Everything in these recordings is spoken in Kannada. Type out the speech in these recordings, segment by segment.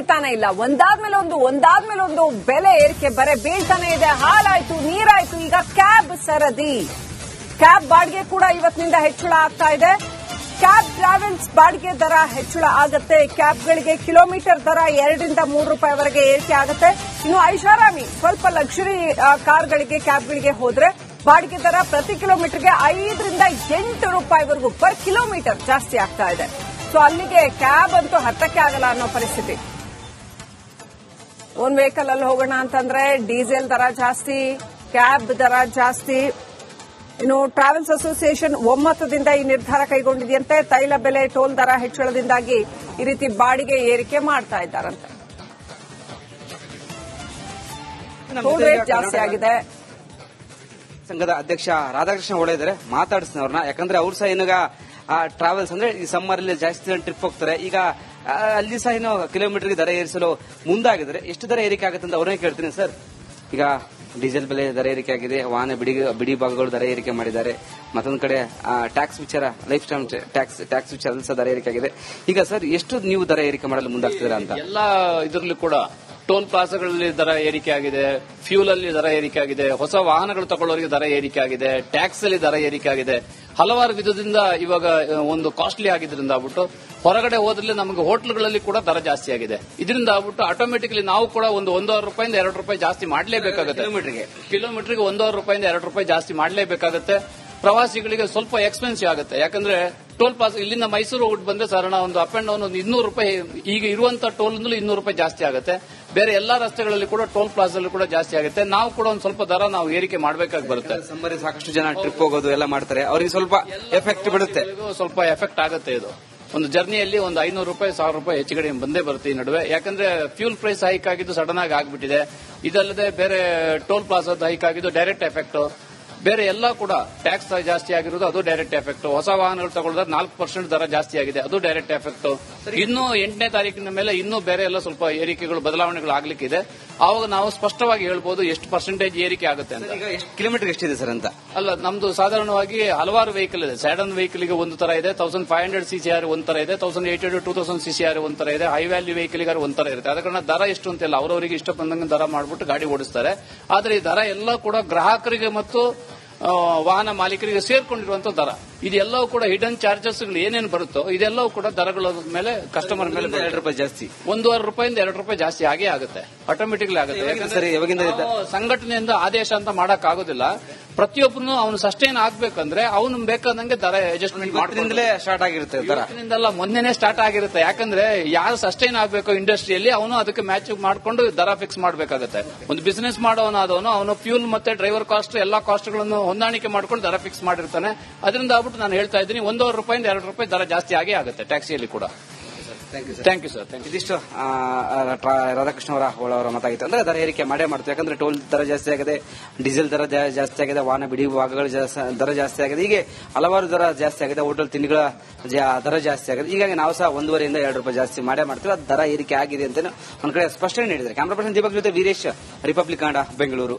ಮುಗಿತಾನೆ ಇಲ್ಲ. ಒಂದಾದ್ಮೇಲೆ ಒಂದು ಒಂದಾದ್ಮೇಲೆ ಒಂದು ಬೆಲೆ ಏರಿಕೆ ಬರೆ ಬೀಳ್ತಾನೆ ಇದೆ. ಹಾಲಾಯ್ತು ನೀರಾಯ್ತು, ಈಗ ಕ್ಯಾಬ್ ಸರದಿ. ಕ್ಯಾಬ್ ಬಾಡಿಗೆ ಕೂಡ ಇವತ್ತಿನಿಂದ ಹೆಚ್ಚಳ ಆಗ್ತಾ ಇದೆ. ಕ್ಯಾಬ್ ಟ್ರಾವೆಲ್ಸ್ ಬಾಡಿಗೆ ದರ ಹೆಚ್ಚಳ ಆಗುತ್ತೆ. ಕ್ಯಾಬ್ಗಳಿಗೆ ಕಿಲೋಮೀಟರ್ ದರ ಎರಡರಿಂದ ಮೂರು ರೂಪಾಯಿವರೆಗೆ ಏರಿಕೆ ಆಗುತ್ತೆ. ಇನ್ನು ಐಷಾರಾಮಿ, ಸ್ವಲ್ಪ ಲಕ್ಸುರಿ ಕಾರ್ಗಳಿಗೆ, ಕ್ಯಾಬ್ಗಳಿಗೆ ಹೋದ್ರೆ ಬಾಡಿಗೆ ದರ ಪ್ರತಿ ಕಿಲೋಮೀಟರ್ಗೆ ಐದರಿಂದ ಎಂಟು ರೂಪಾಯಿವರೆಗೂ ಪರ್ ಕಿಲೋಮೀಟರ್ ಜಾಸ್ತಿ ಆಗ್ತಾ ಇದೆ. ಸೊ ಅಲ್ಲಿಗೆ ಕ್ಯಾಬ್ ಅಂತೂ ಹತ್ತಕ್ಕೆ ಆಗಲ್ಲ ಅನ್ನೋ ಪರಿಸ್ಥಿತಿ. ಓನ್ ವೆಹಿಕಲ್ ಅಲ್ಲಿ ಹೋಗೋಣ ಅಂತಂದ್ರೆ ಡೀಸೆಲ್ ದರ ಜಾಸ್ತಿ ಕ್ಯಾಬ್ ದರ ಜಾಸ್ತಿ. ಇನ್ನು ಟ್ರಾವೆಲ್ಸ್ ಅಸೋಸಿಯೇಷನ್ ಒಮ್ಮತದಿಂದ ಈ ನಿರ್ಧಾರ ಕೈಗೊಂಡಿದೆಯಂತೆ. ತೈಲ ಬೆಲೆ ಟೋಲ್ ದರ ಹೆಚ್ಚಳದಿಂದಾಗಿ ಈ ರೀತಿ ಬಾಡಿಗೆ ಏರಿಕೆ ಮಾಡ್ತಾ ಇದ್ದಾರಂತೆ. ಟೋಲ್ ರೇಟ್ ಜಾಸ್ತಿ ಆಗಿದೆ. ಸಂಘದ ಅಧ್ಯಕ್ಷ ರಾಧಾಕೃಷ್ಣ ಒಳ್ಳೆ ಇದ್ದಾರೆ. ಮಾತಾಡಿಸ್ತೀನಿ ಅವ್ರನ್ನ. ಯಾಕಂದ್ರೆ ಅವ್ರು ಸಹ ಏನಾಗ ಟ್ರಾವೆಲ್ಸ್ ಅಂದ್ರೆ ಈ ಸಮ್ಮರ್ ಅಲ್ಲಿ ಜಾಸ್ತಿ ಜನ ಟ್ರಿಪ್ ಹೋಗ್ತಾರೆ. ಈಗ ಅಲ್ಲಿ ಸಹ ಏನೋ ಕಿಲೋಮೀಟರ್ಗೆ ದರ ಏರಿಸಲು ಮುಂದಾಗಿದ್ರೆ ಎಷ್ಟು ದರ ಏರಿಕೆ ಆಗುತ್ತೆ ಅಂತ ಅವರೇ ಕೇಳ್ತೀನಿ ಸರ್. ಈಗ ಡೀಸೆಲ್ ಬೆಲೆ ದರ ಏರಿಕೆ ಆಗಿದೆ, ವಾಹನ ಬಿಡಿ ಬಿಡಿ ಭಾಗಗಳು ದರ ಏರಿಕೆ ಮಾಡಿದ್ದಾರೆ. ಮತ್ತೊಂದು ಕಡೆ ಟ್ಯಾಕ್ಸ್ ವಿಚಾರ, ಲೈಫ್ ಟೈಮ್ ಟ್ಯಾಕ್ಸ್ ಟ್ಯಾಕ್ಸ್ ವಿಚಾರ ಸಹ ದರ ಏರಿಕೆ ಆಗಿದೆ. ಈಗ ಸರ್, ಎಷ್ಟು ನೀವು ದರ ಏರಿಕೆ ಮಾಡಲು ಮುಂದಾಗ್ತಿದ್ದೀರಾ ಅಂತ? ಎಲ್ಲ ಇದರಲ್ಲೂ ಕೂಡ ಟೋಲ್ ಪ್ಲಾಜಾಗಳಲ್ಲಿ ದರ ಏರಿಕೆ ಆಗಿದೆ ಫ್ಯೂಲ್ ಅಲ್ಲಿ ದರ ಏರಿಕೆ ಆಗಿದೆ, ಹೊಸ ವಾಹನಗಳು ತಗೊಳ್ಳೋರಿಗೆ ದರ ಏರಿಕೆ ಆಗಿದೆ ಟ್ಯಾಕ್ಸ್ ಅಲ್ಲಿ ದರ ಏರಿಕೆ ಆಗಿದೆ. ಹಲವಾರು ವಿಧದಿಂದ ಇವಾಗ ಒಂದು ಕಾಸ್ಟ್ಲಿ ಆಗಿದ್ರಿಂದ ಆಗ್ಬಿಟ್ಟು ಹೊರಗಡೆ ಹೋದಲ್ಲಿ ನಮಗೆ ಹೋಟೆಲ್ಗಳಲ್ಲಿ ಕೂಡ ದರ ಜಾಸ್ತಿ ಆಗಿದೆ. ಇದರಿಂದ ಆಗ್ಬಿಟ್ಟು ಆಟೋಮೆಟಿಕ್ಲಿ ನಾವು ಕೂಡ ಒಂದು ಒಂದೂವರೆ ರೂಪಾಯಿಂದ ಎರಡು ರೂಪಾಯಿ ಜಾಸ್ತಿ ಮಾಡಲೇಬೇಕಾಗುತ್ತೆ. ಕಿಲೋಮೀಟರ್ಗೆ. ಕಿಲೋಮೀಟರ್ಗೆ ಒಂದೂವರೆ ರೂಪಾಯಿಂದ ಎರಡು ರೂಪಾಯಿ ಜಾಸ್ತಿ ಮಾಡಲೇಬೇಕಾಗುತ್ತೆ. ಪ್ರವಾಸಿಗಳಿಗೆ ಸ್ವಲ್ಪ ಎಕ್ಸ್ಪೆನ್ಸಿವ್ ಆಗುತ್ತೆ. ಯಾಕಂದ್ರೆ ಟೋಲ್ ಪಾಸ್ ಇಲ್ಲಿಂದ ಮೈಸೂರು ಹೋಗ್ಬಿಟ್ಟು ಬಂದ್ರೆ ಸಾಧಾರಣ ಒಂದು ಅಪ್ ಅಂಡ್ ಡೌನ್ ಒಂದು ಇನ್ನೂರು ರೂಪಾಯಿ ಈಗ ಇರುವಂತ ಟೋಲ್ ಇನ್ನೂರು ರೂಪಾಯಿ ಜಾಸ್ತಿ ಆಗುತ್ತೆ. ಬೇರೆ ಎಲ್ಲಾ ರಸ್ತೆಗಳಲ್ಲಿ ಕೂಡ ಟೋಲ್ ಪ್ಲಾಜಲ್ಲಿ ಕೂಡ ಜಾಸ್ತಿ ಆಗುತ್ತೆ. ನಾವು ಕೂಡ ಒಂದು ಸ್ವಲ್ಪ ದರ ನಾವು ಏರಿಕೆ ಮಾಡಬೇಕಾಗಿ ಬರುತ್ತೆ. ಸಾಕಷ್ಟು ಜನ ಟ್ರಿಪ್ ಹೋಗೋದು ಎಲ್ಲ ಮಾಡ್ತಾರೆ. ಅವ್ರಿಗೆ ಸ್ವಲ್ಪ ಎಫೆಕ್ಟ್ ಬಿಡುತ್ತೆ. ಇದು ಸ್ವಲ್ಪ ಎಫೆಕ್ಟ್ ಆಗುತ್ತೆ ಇದು. ಒಂದು ಜರ್ನಿಯಲ್ಲಿ ಒಂದು ಐನೂರು ರೂಪಾಯಿ ಸಾವಿರ ರೂಪಾಯಿ ಹೆಚ್ಚು ಕಡಿಮೆ ಬಂದೇ ಬರುತ್ತೆ ಈ ನಡುವೆ. ಯಾಕಂದ್ರೆ ಫ್ಯೂಲ್ ಪ್ರೈಸ್ ಹೈಕ್ ಆಗಿದ್ದು ಸಡನ್ ಆಗಿ ಆಗ್ಬಿಟ್ಟಿದೆ. ಇದಲ್ಲದೆ ಬೇರೆ ಟೋಲ್ ಪ್ಲಾಜಾದ ಹೈಕ್ ಆಗಿದ್ದು ಡೈರೆಕ್ಟ್ ಎಫೆಕ್ಟ್ ಬೇರೆ ಎಲ್ಲ ಕೂಡ ಟ್ಯಾಕ್ಸ್ ಜಾಸ್ತಿ ಆಗಿರೋದು ಅದು ಡೈರೆಕ್ಟ್ ಎಫೆಕ್ಟ್ ಹೊಸ ವಾಹನಗಳು ತಗೊಳ್ದ್ರೆ ನಾಲ್ಕು ಪರ್ಸೆಂಟ್ ದರ ಜಾಸ್ತಿ ಆಗಿದೆ ಅದು ಡೈರೆಕ್ಟ್ ಎಫೆಕ್ಟ್ ಇನ್ನು ಎಂಟನೇ ತಾರೀಕಿನ ಮೇಲೆ ಇನ್ನೂ ಬೇರೆ ಎಲ್ಲ ಸ್ವಲ್ಪ ಏರಿಕೆಗಳು ಬದಲಾವಣೆಗಳು ಆಗ್ಲಿಕ್ಕಿದೆ. ಆವಾಗ ನಾವು ಸ್ಪಷ್ಟವಾಗಿ ಹೇಳ್ಬೋದು ಎಷ್ಟು ಪರ್ಸೆಂಟೇಜ್ ಏರಿಕೆ ಆಗುತ್ತೆ ಅಂತ. ಈಗ ಎಷ್ಟು ಕಿಲೋಮೀಟರ್ ಎಷ್ಟಿದೆ ಸರ್ ಅಂತ? ಅಲ್ಲ ನಮ್ದು ಸಾಧಾರಣವಾಗಿ ಹಲವಾರು ವೆಹಿಕಲ್ ಇದೆ. ಸ್ಯಾಡನ್ ವೆಹಿಕಲ್ಗೆ ಒಂದು ತರ ಇದೆ thousand five hundred C C R ಒಂದ್ ತರ ಇದೆ thousand eight hundred two thousand C C R ಒಂದ್ ತರ ಇದೆ ಹೈ ವ್ಯಾಲ್ಯೂ ವೆಹಿಕಲ್ ಗಾರ ಒಂದ್ ತರ ಇರುತ್ತೆ. ಅದ ಕಾರಣ ದರ ಎಷ್ಟು ಅಂತಿಲ್ಲ ಅವರವರಿಗೆ ಇಷ್ಟ ಬಂದಂಗೆ ದರ ಮಾಡ್ಬಿಟ್ಟು ಗಾಡಿ ಓಡಿಸ್ತಾರೆ. ಆದ್ರೆ ಈ ದರ ಎಲ್ಲ ಕೂಡ ಗ್ರಾಹಕರಿಗೆ ಮತ್ತು ವಾಹನ ಮಾಲೀಕರಿಗೆ ಸೇರ್ಕೊಂಡಿರುವಂತ ದರ. ಇದೆಲ್ಲವೂ ಕೂಡ ಹಿಡನ್ ಚಾರ್ಜಸ್ ಏನೇನು ಬರುತ್ತೋ ಇದೆಲ್ಲವೂ ಕೂಡ ದರಗಳ ಮೇಲೆ ಕಸ್ಟಮರ್ ಮೇಲೆ ಎರಡು ರೂಪಾಯಿ ಜಾಸ್ತಿ. ಒಂದೂವರೆ ರೂಪಾಯಿಂದ ಎರಡು ರೂಪಾಯಿ ಜಾಸ್ತಿ ಆಗೇ ಆಗುತ್ತೆ. ಆಟೋಮೆಟಿಕ್ಲಿ ಆಗುತ್ತೆ. ಸಂಘಟನೆಯಿಂದ ಆದೇಶ ಅಂತ ಮಾಡಕ್ ಆಗೋದಿಲ್ಲ ಪ್ರತಿಯೊಬ್ಬನು ಅವನು ಸಸ್ಟೈನ್ ಆಗ್ಬೇಕಂದ್ರೆ ಅವನು ಬೇಕಾದಂಗೆ ದರ ಅಡ್ಜಸ್ಟ್ಮೆಂಟ್ ಮಾಡೋದ್ರಿಂದಲೇ ಸ್ಟಾರ್ಟ್ ಆಗಿರುತ್ತೆ ದರ. ಇವತ್ತಿನಿಂದಲ್ಲ ಮೊನ್ನೆನೇ ಸ್ಟಾರ್ಟ್ ಆಗಿರುತ್ತೆ. ಯಾಕಂದ್ರೆ ಯಾರು ಸಸ್ಟೈನ್ ಆಗ್ಬೇಕು ಇಂಡಸ್ಟ್ರಿಯಲ್ಲಿ ಅವನು ಅದಕ್ಕೆ ಮ್ಯಾಚ್ ಮಾಡ್ಕೊಂಡು ದರ ಫಿಕ್ಸ್ ಮಾಡಬೇಕಾಗುತ್ತೆ. ಒಂದು ಬಿಸಿನೆಸ್ ಮಾಡೋನಾದವನು ಅವನು ಫ್ಯೂಲ್ ಮತ್ತೆ ಡ್ರೈವರ್ ಕಾಸ್ಟ್ ಎಲ್ಲಾ ಕಾಸ್ಟ್ಗಳನ್ನು ಹೊಂದಾಣಿಕೆ ಮಾಡ್ಕೊಂಡು ದರ ಫಿಕ್ಸ್ ಮಾಡಿರ್ತಾನೆ. ಅದರಿಂದ ನಾನು ಹೇಳ್ತಾ ಇದ್ದೀನಿ ಒಂದೂವರೆ ರೂಪಾಯಿಂದ ಎರಡು ರೂಪಾಯಿ ದರ ಜಾಸ್ತಿ ಆಗೇ ಆಗುತ್ತೆ ಟ್ಯಾಕ್ಸಿಯಲ್ಲಿ ಕೂಡ. Thank you sir thank you ಇದಿಷ್ಟು ರಾಧಾಕೃಷ್ಣ ಅವರ ಅವರ ಮತಾಗಿತ್ತು. ಅಂದ್ರೆ ದರ ಏರಿಕೆ ಮಾಡೇ ಮಾಡ್ತೀವಿ. ಯಾಕಂದ್ರೆ ಟೋಲ್ ದರ ಜಾಸ್ತಿ ಆಗಿದೆ ಡೀಸೆಲ್ ದರ ಜಾಸ್ತಿ ಆಗಿದೆ ವಾಹನ ಬಿಡಿ ಭಾಗಗಳ ದರ ಜಾಸ್ತಿ ಆಗಿದೆ. ಹೀಗೆ ಹಲವಾರು ದರ ಜಾಸ್ತಿ ಆಗಿದೆ ಹೋಟೆಲ್ ತಿಂಡಿಗಳ ದರ ಜಾಸ್ತಿ ಆಗಿದೆ. ಹೀಗಾಗಿ ನಾವು ಸಹ ಒಂದೂವರೆಯಿಂದ ಎರಡು ರೂಪಾಯಿ ಜಾಸ್ತಿ ಮಾಡೇ ಮಾಡ್ತೀವಿ. ಅದು ದರ ಏರಿಕೆ ಆಗಿದೆ ಅಂತ ಒಂದ್ ಕಡೆ ಸ್ಪಷ್ಟನೆ ನೀಡಿದ್ರೆ ಕ್ಯಾಮ್ರಾ ಪರ್ಸನ್ ದೀಪಕ್ ಜೊತೆ Veeresh republic Kannada Bengaluru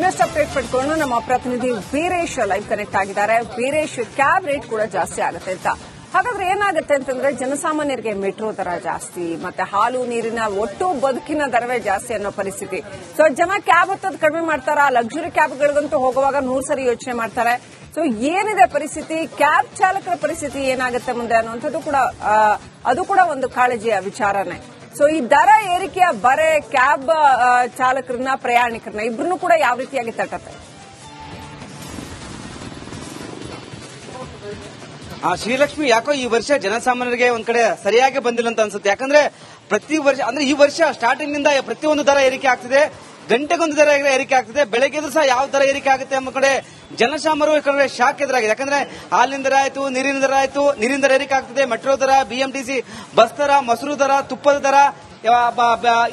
next update ಪಡ್ಕೊಂಡು ನಮ್ಮ ಪ್ರತಿನಿಧಿ ವೀರೇಶ್ ಲೈವ್ ಕನೆಕ್ಟ್ ಆಗಿದ್ದಾರೆ. ವೀರೇಶ್ ಕ್ಯಾಬ್ ರೇಟ್ ಕೂಡ ಜಾಸ್ತಿ ಆಗುತ್ತೆ ಅಂತ. ಹಾಗಾದ್ರೆ ಏನಾಗುತ್ತೆ ಅಂತಂದ್ರೆ ಜನಸಾಮಾನ್ಯರಿಗೆ ಮೆಟ್ರೋ ದರ ಜಾಸ್ತಿ, ಮತ್ತೆ ಹಾಲು, ನೀರಿನ ಒಟ್ಟು ಬದುಕಿನ ದರವೇ ಜಾಸ್ತಿ ಅನ್ನೋ ಪರಿಸ್ಥಿತಿ. ಸೊ ಜನ ಕ್ಯಾಬ್ ಹತ್ತೋದು ಕಡಿಮೆ ಮಾಡ್ತಾರ? ಲಕ್ಸುರಿ ಕ್ಯಾಬ್ಗಳಿಗಂತೂ ಹೋಗುವಾಗ ನೂರ್ ಸರಿ ಯೋಚನೆ ಮಾಡ್ತಾರೆ. ಸೊ ಏನಿದೆ ಪರಿಸ್ಥಿತಿ? ಕ್ಯಾಬ್ ಚಾಲಕರ ಪರಿಸ್ಥಿತಿ ಏನಾಗುತ್ತೆ ಮುಂದೆ ಅನ್ನುವಂಥದ್ದು ಕೂಡ ಅದು ಕೂಡ ಒಂದು ಕಾಳಜಿಯ ವಿಚಾರನೆ. ಸೊ ಈ ದರ ಏರಿಕೆಯ ಬರೆ ಕ್ಯಾಬ್ ಚಾಲಕರನ್ನ, ಪ್ರಯಾಣಿಕರನ್ನ ಇಬ್ರನ್ನೂ ಕೂಡ ಯಾವ ರೀತಿಯಾಗಿ ತಟ್ಟತ್ತೆ ಆ, ಶ್ರೀಲಕ್ಷ್ಮಿ ಯಾಕೋ ಈ ವರ್ಷ ಜನಸಾಮಾನ್ಯರಿಗೆ ಒಂದ್ ಕಡೆ ಸರಿಯಾಗಿ ಬಂದಿಲ್ಲ ಅಂತ ಅನ್ಸುತ್ತೆ. ಯಾಕಂದ್ರೆ ಪ್ರತಿ ವರ್ಷ, ಅಂದ್ರೆ ಈ ವರ್ಷ ಸ್ಟಾರ್ಟಿಂಗ್ನಿಂದ ಪ್ರತಿಯೊಂದು ದರ ಏರಿಕೆ ಆಗ್ತಿದೆ. ಗಂಟೆಗೊಂದು ದರ ಏರಿಕೆ ಆಗ್ತದೆ. ಬೆಳಗ್ಗೆ ಸಹ ಯಾವ ತರ ಏರಿಕೆ ಆಗುತ್ತೆ ಎಂಬ ಕಡೆ ಜನಸಾಮರು ಕಡೆ ಶಾಕ್ ಎದುರಾಗಿದೆ. ಯಾಕಂದ್ರೆ ಹಾಲಿನ ದರ ಆಯ್ತು, ನೀರಿನ ದರ ಆಯ್ತು, ನೀರಿನ ಏರಿಕೆ ಆಗ್ತದೆ. ಮೆಟ್ರೋ ದರ ಬಿಎಂಟಿಸಿ ಬಸ್ ದರ, ಮೊಸರು ದರ, ತುಪ್ಪದ ದರ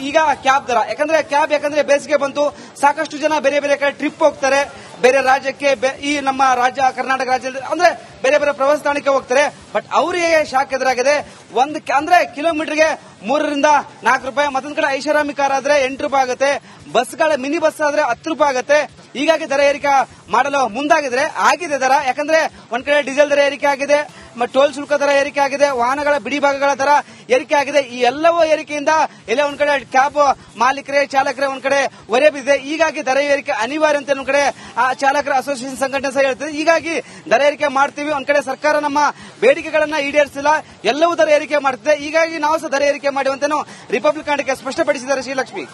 ಈಗ ಕ್ಯಾಬ್ ದರ. ಯಾಕಂದ್ರೆ ಕ್ಯಾಬ್ ಯಾಕಂದ್ರೆ ಬೇಸಿಗೆ ಬಂತು. ಸಾಕಷ್ಟು ಜನ ಬೇರೆ ಬೇರೆ ಕಡೆ ಟ್ರಿಪ್ ಹೋಗ್ತಾರೆ. ಬೇರೆ ರಾಜ್ಯಕ್ಕೆ ಈ ನಮ್ಮ ರಾಜ್ಯ, ಕರ್ನಾಟಕ ರಾಜ್ಯದಲ್ಲಿ ಅಂದ್ರೆ ಬೇರೆ ಬೇರೆ ಪ್ರವಾಸ ತಾಣಕ್ಕೆ ಹೋಗ್ತಾರೆ. ಬಟ್ ಅವರಿಗೆ ಶಾಕ್ ಎದುರಾಗಿದೆ? ಒಂದು ಅಂದ್ರೆ ಕಿಲೋಮೀಟರ್ಗೆ ಮೂರರಿಂದ ನಾಲ್ಕು ರೂಪಾಯಿ, ಮತ್ತೊಂದ್ ಕಡೆ ಐಷಾರಾಮಿ ಕಾರ್ ಆದ್ರೆ ಎಂಟು ರೂಪಾಯಿ ಆಗುತ್ತೆ. ಬಸ್ಗಳ ಮಿನಿ ಬಸ್ ಆದ್ರೆ ಹತ್ತು ರೂಪಾಯಿ ಆಗುತ್ತೆ. ಹೀಗಾಗಿ ದರ ಏರಿಕೆ ಮಾಡಲು ಮುಂದಾಗಿದ್ರೆ ಆಗಿದೆ ದರ. ಯಾಕಂದ್ರೆ ಒಂದ್ ಕಡೆ ಡೀಸೆಲ್ ದರ ಏರಿಕೆ ಆಗಿದೆ ಮತ್ತೆ ಟೋಲ್ ಶುಲ್ಕ ದರ ಏರಿಕೆ ಆಗಿದೆ, ವಾಹನಗಳ ಬಿಡಿ ಭಾಗಗಳ ದರ ಏರಿಕೆ ಆಗಿದೆ. ಈ ಎಲ್ಲವೂ ಏರಿಕೆಯಿಂದ ಎಲ್ಲ ಒಂದ್ ಕಡೆ ಕ್ಯಾಬ್ ಮಾಲೀಕರೇ, ಚಾಲಕರೇ ಒಂದ್ ಕಡೆ ಒರೆ ಬಿದ್ದಿದೆ. ಹೀಗಾಗಿ ದರ ಏರಿಕೆ ಅನಿವಾರ್ಯ ಅಂತ ಒಂದ್ ಕಡೆ ಆ ಚಾಲಕರ ಅಸೋಸಿಯೇಷನ್ ಸಂಘಟನೆ ಸಹ ಹೇಳ್ತದೆ. ಹೀಗಾಗಿ ದರ ಏರಿಕೆ ಮಾಡ್ತೀವಿ. ಒಂದ್ ಕಡೆ ಸರ್ಕಾರ ನಮ್ಮ ಬೇಡಿಕೆಗಳನ್ನ ಈಡೇರಿಸಿಲ್ಲ ಎಲ್ಲವೂ ದರ ಏರಿಕೆ ಮಾಡ್ತಿದೆ. ಹೀಗಾಗಿ ನಾವು ಸಹ ದರ ಏರಿಕೆ ಮಾಡುವಂತೆ ರಿಪಬ್ಲಿಕ್ ಕಾಂಡಕ್ಕೆ ಸ್ಪಷ್ಟಪಡಿಸಿದ್ದಾರೆ Srilakshmi.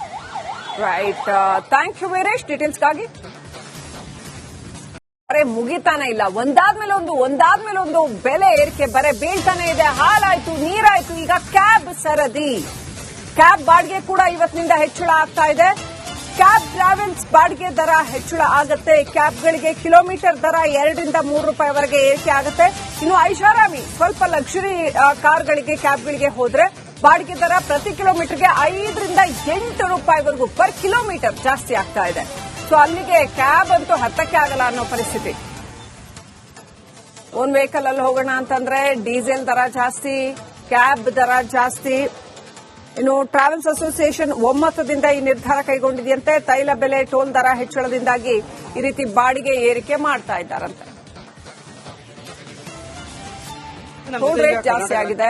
Right thank you Veeresh ಡೀಟೇಲ್ಸ್ಗಾಗಿ ಬರೇ ಮುಗಿತಾನೆ ಇಲ್ಲ. ಒಂದಾದ್ಮೇಲೆ ಒಂದು ಒಂದಾದ್ಮೇಲೆ ಒಂದು ಬೆಲೆ ಏರಿಕೆ ಬರೇ ಬೀಳ್ತಾನೆ ಇದೆ. ಹಾಲಾಯ್ತು, ನೀರಾಯ್ತು, ಈಗ ಕ್ಯಾಬ್ ಸರದಿ. ಕ್ಯಾಬ್ ಬಾಡಿಗೆ ಕೂಡ ಇವತ್ತಿನಿಂದ ಹೆಚ್ಚಳ ಆಗ್ತಾ ಇದೆ. ಕ್ಯಾಬ್ ಟ್ರಾವೆಲ್ಸ್ ಬಾಡಿಗೆ ದರ ಹೆಚ್ಚಳ ಆಗುತ್ತೆ. ಕ್ಯಾಬ್ಗಳಿಗೆ ಕಿಲೋಮೀಟರ್ ದರ ಎರಡರಿಂದ ಮೂರು ರೂಪಾಯಿವರೆಗೆ ಏರಿಕೆ ಆಗುತ್ತೆ. ಇನ್ನು ಐಷಾರಾಮಿ, ಸ್ವಲ್ಪ ಲಕ್ಸುರಿ ಕಾರ್ಗಳಿಗೆ, ಕ್ಯಾಬ್ಗಳಿಗೆ ಹೋದ್ರೆ ಬಾಡಿಗೆ ದರ ಪ್ರತಿ ಕಿಲೋಮೀಟರ್ಗೆ ಐದರಿಂದ ಎಂಟು ರೂಪಾಯಿವರೆಗೂ ಪರ್ ಕಿಲೋಮೀಟರ್ ಜಾಸ್ತಿ ಆಗ್ತಾ ಇದೆ. ಸೊ ಅಲ್ಲಿಗೆ ಕ್ಯಾಬ್ ಅಂತೂ ಹತ್ತಕ್ಕೆ ಆಗಲ್ಲ ಅನ್ನೋ ಪರಿಸ್ಥಿತಿ. ಓನ್ ವೆಹಿಕಲ್ ಅಲ್ಲಿ ಹೋಗೋಣ ಅಂತಂದ್ರೆ ಡೀಸೆಲ್ ದರ ಜಾಸ್ತಿ ಕ್ಯಾಬ್ ದರ ಜಾಸ್ತಿ. ಇನ್ನು ಟ್ರಾವೆಲ್ಸ್ ಅಸೋಸಿಯೇಷನ್ ಒಮ್ಮತದಿಂದ ಈ ನಿರ್ಧಾರ ಕೈಗೊಂಡಿದೆಯಂತೆ. ತೈಲ ಬೆಲೆ ಟೋಲ್ ದರ ಹೆಚ್ಚಳದಿಂದಾಗಿ ಈ ರೀತಿ ಬಾಡಿಗೆ ಏರಿಕೆ ಮಾಡ್ತಾ ಇದ್ದಾರಂತೆ. ಟೋಲ್ ರೇಟ್ ಜಾಸ್ತಿ ಆಗಿದೆ.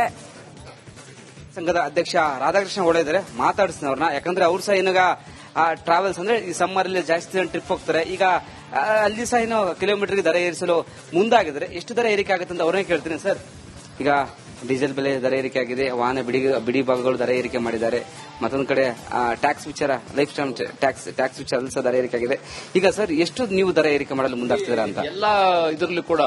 ಸಂಘದ ಅಧ್ಯಕ್ಷ ರಾಧಾಕೃಷ್ಣ ಒಳ್ಳೆ ಇದ್ದಾರೆ, ಮಾತಾಡಿಸ್ತೀನಿ ಅವ್ರನ್ನ. ಯಾಕಂದ್ರೆ ಅವ್ರು ಸಹ ಏನಾಗ ಟ್ರಾವೆಲ್ಸ್ ಅಂದ್ರೆ ಈ ಸಮ್ಮರ್ ಅಲ್ಲಿ ಜಾಸ್ತಿ ಜನ ಟ್ರಿಪ್ ಹೋಗ್ತಾರೆ. ಈಗ ಅಲ್ಲಿ ಸಹ ಏನು ಕಿಲೋಮೀಟರ್ಗೆ ದರ ಏರಿಸಲು ಮುಂದಾಗಿದ್ರೆ ಎಷ್ಟು ದರ ಏರಿಕೆ ಆಗುತ್ತೆ ಅಂತ ಅವ್ರನ್ನೇ ಕೇಳ್ತೀನಿ, ಸರ್. ಈಗ, ಡೀಸೆಲ್ ಬೆಲೆ ದರ ಏರಿಕೆ ಆಗಿದೆ, ವಾಹನ ಬಿಡಿ ಬಿಡಿ ಭಾಗಗಳು ದರ ಏರಿಕೆ ಮಾಡಿದ್ದಾರೆ. ಮತ್ತೊಂದು ಕಡೆ ಟ್ಯಾಕ್ಸ್ ವಿಚಾರ ಲೈಫ್ ಸ್ಟೈಲ್ ಟ್ಯಾಕ್ಸ್ ಟ್ಯಾಕ್ಸ್ ವಿಚಾರದಲ್ಲಿ ಸಹ ದರ ಏರಿಕೆ ಆಗಿದೆ. ಈಗ, ಸರ್, ಎಷ್ಟು ನೀವು ದರ ಏರಿಕೆ ಮಾಡಲು ಮುಂದಾಗ್ತಿದ್ದೀರಾ ಅಂತ? ಎಲ್ಲ ಇದರಲ್ಲೂ ಕೂಡ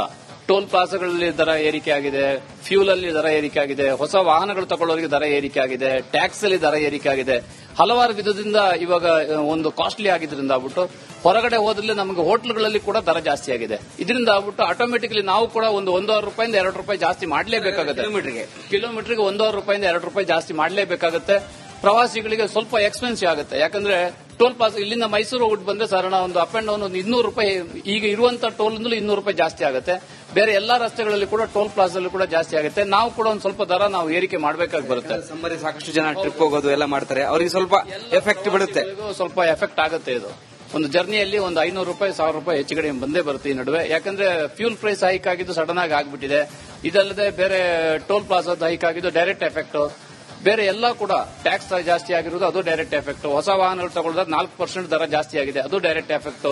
ಟೋಲ್ ಪ್ಲಾಜಾಗಳಲ್ಲಿ ದರ ಏರಿಕೆ ಆಗಿದೆ ಫ್ಯೂಲ್ ಅಲ್ಲಿ ದರ ಏರಿಕೆ ಆಗಿದೆ ಹೊಸ ವಾಹನಗಳು ತಗೊಳ್ಳೋರಿಗೆ ದರ ಏರಿಕೆ ಆಗಿದೆ ಟ್ಯಾಕ್ಸ್ ಅಲ್ಲಿ ದರ ಏರಿಕೆ ಆಗಿದೆ. ಹಲವಾರು ವಿಧದಿಂದ ಇವಾಗ ಒಂದು ಕಾಸ್ಟ್ಲಿ ಆಗಿದ್ರಿಂದ ಆಗ್ಬಿಟ್ಟು ಹೊರಗಡೆ ಹೋದ್ರಲ್ಲಿ ನಮಗೆ ಹೋಟ್ಲುಗಳಲ್ಲಿ ಕೂಡ ದರ ಜಾಸ್ತಿ ಆಗಿದೆ. ಇದರಿಂದ ಆಗ್ಬಿಟ್ಟು ಆಟೋಮೆಟಿಕ್ಲಿ ನಾವು ಕೂಡ ಒಂದು ಒಂದೂವರೆ ರೂಪಾಯಿಂದ ಎರಡು ರೂಪಾಯಿ ಜಾಸ್ತಿ ಮಾಡಲೇಬೇಕಾಗುತ್ತೆ. ಕಿಲೋಮೀಟರ್ಗೆ. ಕಿಲೋಮೀಟರ್ಗೆ ಒಂದೂವರೆ ರೂಪಾಯಿಂದ ಎರಡು ರೂಪಾಯಿ ಜಾಸ್ತಿ ಮಾಡಲೇಬೇಕಾಗುತ್ತೆ. ಪ್ರವಾಸಿಗಳಿಗೆ ಸ್ವಲ್ಪ ಎಕ್ಸ್ಪೆನ್ಸಿವ್ ಆಗುತ್ತೆ. ಯಾಕಂದ್ರೆ ಟೋಲ್ ಪಾಸ್ ಇಲ್ಲಿಂದ ಮೈಸೂರು ಹೋಗ್ಬಿಟ್ಟು ಬಂದ್ರೆ ಸಾಧಾರಣ ಒಂದು ಅಪ್ ಅಂಡ್ ಡೌನ್ ಒಂದು ಇನ್ನೂರು ರೂಪಾಯಿ ಈಗ ಇರುವಂತ ಟೋಲ್ ಇನ್ನೂರು ರೂಪಾಯಿ ಜಾಸ್ತಿ ಆಗುತ್ತೆ. ಬೇರೆ ಎಲ್ಲಾ ರಸ್ತೆಗಳಲ್ಲಿ ಕೂಡ ಟೋಲ್ ಪ್ಲಾಸಲ್ಲಿ ಕೂಡ ಜಾಸ್ತಿ ಆಗುತ್ತೆ. ನಾವು ಕೂಡ ಒಂದು ಸ್ವಲ್ಪ ದರ ನಾವು ಏರಿಕೆ ಮಾಡಬೇಕಾಗಿ ಬರುತ್ತೆ. ಸಾಕಷ್ಟು ಜನ ಟ್ರಿಪ್ ಹೋಗೋದು ಎಲ್ಲ ಮಾಡ್ತಾರೆ. ಅವರಿಗೆ ಸ್ವಲ್ಪ ಎಫೆಕ್ಟ್ ಬಿಡುತ್ತೆ. ಇದು ಸ್ವಲ್ಪ ಎಫೆಕ್ಟ್ ಆಗುತ್ತೆ ಇದು. ಒಂದು ಜರ್ನಿಯಲ್ಲಿ ಒಂದು ಐನೂರು ರೂಪಾಯಿ ಸಾವಿರ ರೂಪಾಯಿ ಹೆಚ್ಚು ಕಡಿಮೆ ಬಂದೇ ಬರುತ್ತೆ ಈ ನಡುವೆ. ಯಾಕಂದ್ರೆ ಫ್ಯೂಲ್ ಪ್ರೈಸ್ ಹೈಕ್ ಆಗಿದ್ದು ಸಡನ್ ಆಗಿ ಆಗ್ಬಿಟ್ಟಿದೆ. ಇದಲ್ಲದೆ ಬೇರೆ ಟೋಲ್ ಪ್ಲಾಸ್ ಹೈಕ್ ಆಗಿದ್ದು ಡೈರೆಕ್ಟ್ ಎಫೆಕ್ಟ್ ಬೇರೆ ಎಲ್ಲ ಕೂಡ ಟ್ಯಾಕ್ಸ್ ದರ ಜಾಸ್ತಿ ಆಗಿರೋದು ಅದು ಡೈರೆಕ್ಟ್ ಎಫೆಕ್ಟ್ ಹೊಸ ವಾಹನಗಳು ತಗೊಳ್ಳೋದು ನಾಲ್ಕು ಪರ್ಸೆಂಟ್ ದರ ಜಾಸ್ತಿ ಆಗಿದೆ ಅದು ಡೈರೆಕ್ಟ್ ಎಫೆಕ್ಟ್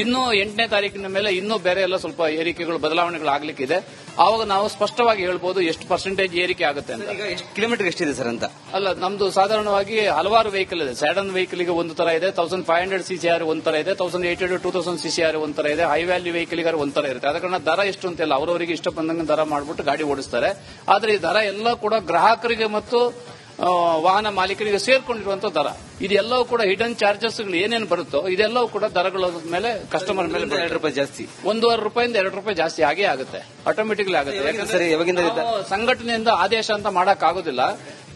ಇನ್ನು ಎಂಟನೇ ತಾರೀಕಿನ ಮೇಲೆ ಇನ್ನೂ ಬೇರೆ ಎಲ್ಲ ಸ್ವಲ್ಪ ಏರಿಕೆಗಳು ಬದಲಾವಣೆಗಳು ಆಗ್ಲಿಕ್ಕಿದೆ ಆವಾಗ ನಾವು ಸ್ಪಷ್ಟವಾಗಿ ಹೇಳ್ಬೋದು ಎಷ್ಟು ಪರ್ಸೆಂಟೇಜ್ ಏರಿಕೆ ಆಗುತ್ತೆ ಅಂತ. ಈಗ ಎಷ್ಟು ಕಿಲೋಮೀಟರ್ ಎಷ್ಟಿದೆ ಸರ್ ಅಂತ? ಅಲ್ಲ ನಮ್ದು ಸಾಧಾರಣವಾಗಿ ಹಲವಾರು ವೆಹಿಕಲ್ ಇದೆ. ಸ್ಯಾಡನ್ ವೆಹಿಕಲ್ಗೆ ಒಂದು ತರ ಇದೆ thousand five hundred C C R ಒಂದ್ ತರ ಇದೆ thousand eight hundred two thousand C C R ಒಂದ್ ತರ ಇದೆ ಹೈ ವ್ಯಾಲ್ಯೂ ವೆಹಿಕಲ್ ಗಾರ ಒಂದ್ ತರ ಇರುತ್ತೆ. ಅದ ಕಾರಣ ದರ ಎಷ್ಟು ಅಂತಿಲ್ಲ ಅವರವರಿಗೆ ಇಷ್ಟ ಬಂದಂಗೆ ದರ ಮಾಡ್ಬಿಟ್ಟು ಗಾಡಿ ಓಡಿಸ್ತಾರೆ. ಆದ್ರೆ ಈ ದರ ಎಲ್ಲ ಕೂಡ ಗ್ರಾಹಕರಿಗೆ ಮತ್ತು ವಾಹನ ಮಾಲೀಕರಿಗೆ ಸೇರ್ಕೊಂಡಿರುವಂತ ದರ ಇದೆಲ್ಲವೂ ಕೂಡ ಹಿಡನ್ ಚಾರ್ಜಸ್ ಏನೇನು ಬರುತ್ತೋ ಇದೆಲ್ಲವೂ ಕೂಡ ದರಗಳ ಮೇಲೆ ಕಸ್ಟಮರ್ ಮೇಲೆ. ಎರಡು ರೂಪಾಯಿ ಜಾಸ್ತಿ ಒಂದೂವರೆ ರೂಪಾಯಿಂದ ಎರಡು ರೂಪಾಯಿ ಜಾಸ್ತಿ ಆಗೇ ಆಗುತ್ತೆ ಆಟೋಮೆಟಿಕ್ಲಿ ಆಗುತ್ತೆ ಯಾಕಂದ್ರೆ? ಸಂಘಟನೆಯಿಂದ ಆದೇಶ ಅಂತ ಮಾಡಕ್ ಆಗೋದಿಲ್ಲ